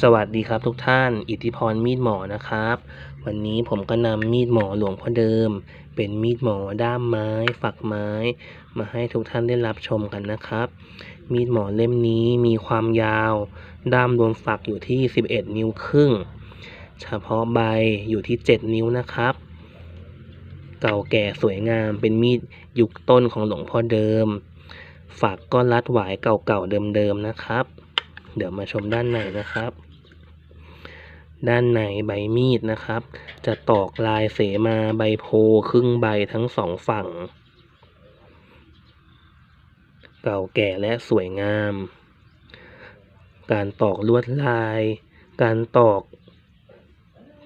สวัสดีครับทุกท่าน อิทธิพรมีดหมอนะครับ วันนี้ผมก็นำมีดหมอหลวงพ่อเดิม เป็นมีดหมอด้ามไม้ ฝักไม้ มาให้ทุกท่านได้รับชมกันนะครับ มีดหมอเล่มนี้มีความยาว ด้ามรวมฝักอยู่ที่ 11 นิ้วครึ่ง เฉพาะใบอยู่ที่ 7 นิ้วนะครับ เก่าแก่สวยงามเป็นมีดยุคต้นของหลวงพ่อเดิม ฝักก็รัดหวายเก่าๆเดิมๆนะครับ เดี๋ยวมาชมด้านในนะครับ ด้านในใบมีดนะครับ จะตอกลายเสมาใบโพครึ่งใบทั้งสองฝั่ง เก่าแก่และสวยงาม การตอกลวดลาย การตอก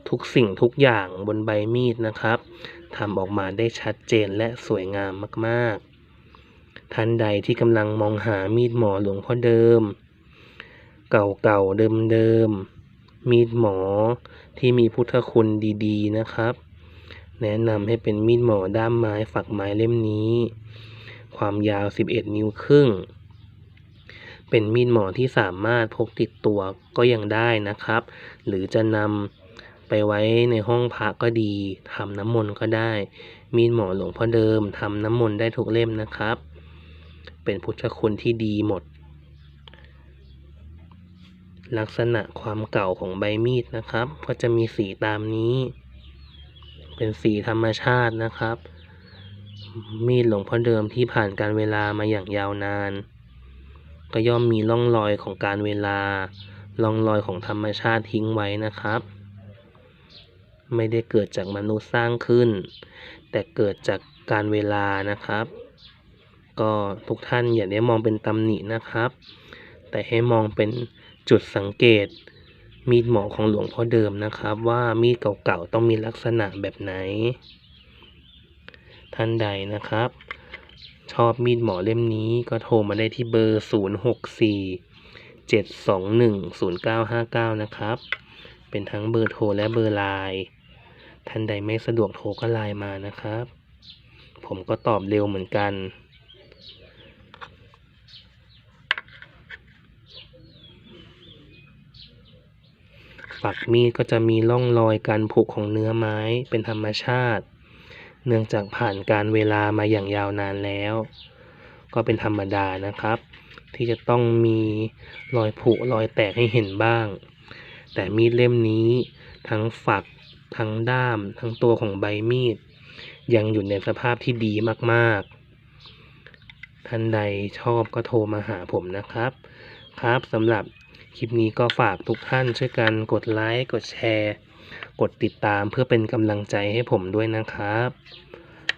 ทุกสิ่งทุกอย่างบนใบมีดนะครับทำออกมาได้ชัดเจนและสวยงามมาก ๆ ท่านใดที่กำลังมองหามีดหมอหลวงพ่อเดิม เก่าๆเดิมๆมีดหมอที่มีพุทธคุณดีๆนะครับ แนะนำให้เป็นมีดหมอด้ามไม้ฝักไม้เล่มนี้ ความยาว 11 นิ้วครึ่ง เป็นมีดหมอที่สามารถพกติดตัวก็ยังได้นะครับ หรือจะนำไปไว้ในห้องพระก็ดีทำน้ำมนต์ก็ได้ มีดหมอหลวงพ่อเดิมทำน้ำมนต์ได้ทุกเล่มนะครับ เป็นพุทธคุณที่ดีหมด ลักษณะความเก่าของใบมีดนะครับ ก็จะมีสีตามนี้ เป็นสีธรรมชาตินะครับ มีดหลวงพ่อเดิมที่ผ่านการเวลามาอย่างยาวนาน ก็ย่อมมีร่องรอยของการเวลาร่องรอยของธรรมชาติทิ้งไว้นะครับ ไม่ได้เกิดจากมนุษย์สร้างขึ้น แต่เกิดจากการเวลานะครับ ก็ทุกท่านอย่าได้มองเป็นตำหนินะครับ แต่ให้มองเป็น จุดสังเกต มีดหมอของหลวงพ่อเดิมนะครับ ว่ามีดเก่าๆต้องมีลักษณะแบบไหน ท่านใดนะครับ ชอบมีดหมอเล่มนี้ก็โทรมาได้ที่เบอร์ 064 721 0959 นะครับ เป็นทั้งเบอร์โทรและเบอร์ไลน์ท่านใดไม่สะดวกโทรก็ไลน์มานะครับ ผมก็ตอบเร็วเหมือนกัน ฝักมีดก็จะมีร่องรอยการผุของเนื้อไม้เป็นธรรมชาติ เนื่องจากผ่านการเวลามาอย่างยาวนานแล้ว ก็เป็นธรรมดานะครับ ที่จะต้องมีรอยผุรอยแตกให้เห็นบ้าง แต่มีดเล่มนี้ทั้งฝักทั้งด้าม ทั้งตัวของใบมีด ยังอยู่ในสภาพที่ดีมากๆ ท่านใดชอบก็โทรมาหาผมนะครับ ครับสำหรับ คลิปนี้ก็ฝากทุกท่านช่วยกันกดไลค์กดแชร์ กดติดตามเพื่อเป็นกำลังใจให้ผมด้วยนะครับ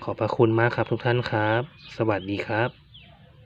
ขอบพระคุณมากครับทุกท่านครับ สวัสดีครับ